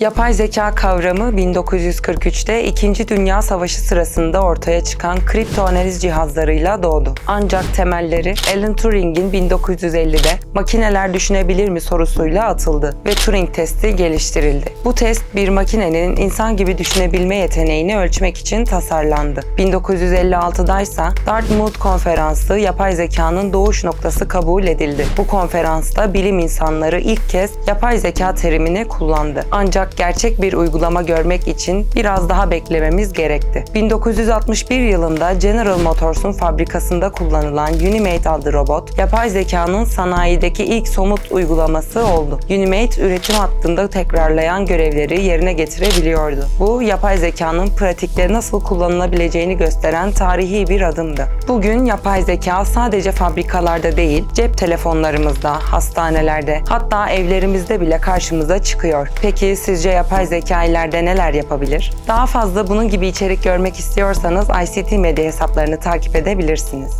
Yapay zeka kavramı 1943'te 2. Dünya Savaşı sırasında ortaya çıkan kripto analiz cihazlarıyla doğdu. Ancak temelleri Alan Turing'in 1950'de makineler düşünebilir mi sorusuyla atıldı ve Turing testi geliştirildi. Bu test bir makinenin insan gibi düşünebilme yeteneğini ölçmek için tasarlandı. 1956'da ise Dartmouth Konferansı yapay zekanın doğuş noktası kabul edildi. Bu konferansta bilim insanları ilk kez yapay zeka terimini kullandı. Ancak gerçek bir uygulama görmek için biraz daha beklememiz gerekti. 1961 yılında General Motors'un fabrikasında kullanılan Unimate adlı robot, yapay zekanın sanayideki ilk somut uygulaması oldu. Unimate üretim hattında tekrarlayan görevleri yerine getirebiliyordu. Bu yapay zekanın pratikte nasıl kullanılabileceğini gösteren tarihi bir adımdı. Bugün yapay zeka sadece fabrikalarda değil, cep telefonlarımızda, hastanelerde, hatta evlerimizde bile karşımıza çıkıyor. Peki sizce yapay zeka ileride neler yapabilir? Daha fazla bunun gibi içerik görmek istiyorsanız ICT Medya hesaplarını takip edebilirsiniz.